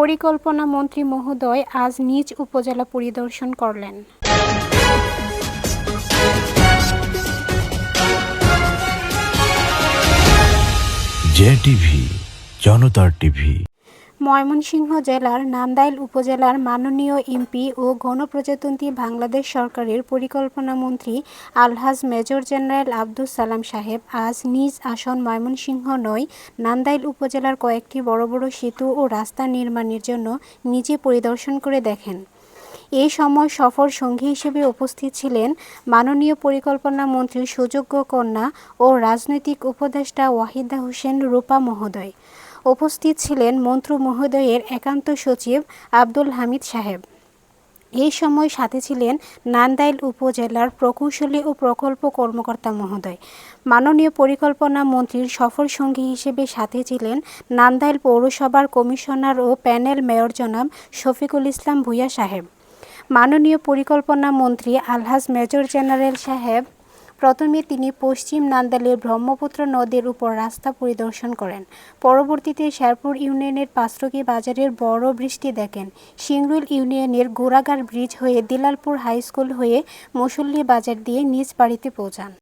পরিকল্পনা মন্ত্রী মহোদয় আজ নিজ উপজেলা পরিদর্শন করলেন। জনতার টিভি। ময়মনসিংহ জেলার নান্দাইল উপজেলার মাননীয় এমপি ও গণপ্রজাতন্ত্রী বাংলাদেশ সরকারের পরিকল্পনা মন্ত্রী আলহাজ মেজর জেনারেল আব্দুল সালাম সাহেব আজ নিজ আসন ময়মনসিংহ নয়, নান্দাইল উপজেলার কয়েকটি বড় বড় সেতু ও রাস্তা নির্মাণের জন্য নিজে পরিদর্শন করে দেখেন। এই সময় সফর সঙ্গী হিসেবে উপস্থিত ছিলেন মাননীয় পরিকল্পনা মন্ত্রীর সুযোগ্য কন্যা ও রাজনৈতিক উপদেষ্টা ওয়াহিদা হোসেন রূপা মহোদয়। উপস্থিত ছিলেন মন্ত্রী মহোদয়ের একান্ত সচিব আব্দুল হামিদ সাহেব। এই সময় সাথে ছিলেন নান্দাইল উপজেলার প্রকৌশলী ও প্রকল্প কর্মকর্তা মহোদয়। মাননীয় পরিকল্পনা মন্ত্রীর সফর সঙ্গী হিসেবে সাথে ছিলেন নান্দাইল পৌরসভার কমিশনার ও প্যানেল মেয়র জনাব শফিকুল ইসলাম ভূঁইয়া সাহেব। মাননীয় পরিকল্পনা মন্ত্রী আলহাজ মেজর জেনারেল সাহেব প্রথমে তিনি পশ্চিম নান্দালের ব্রহ্মপুত্র নদের উপর রাস্তা পরিদর্শন করেন। পরবর্তীতে শেরপুর ইউনিয়নের পাঁচরকি বাজারের বড় বৃষ্টি দেখেন। সিংরুল ইউনিয়নের গোরাগার ব্রিজ হয়ে দিলালপুর হাই স্কুল হয়ে মুসল্লি বাজার দিয়ে নিজ বাড়িতে পৌঁছান।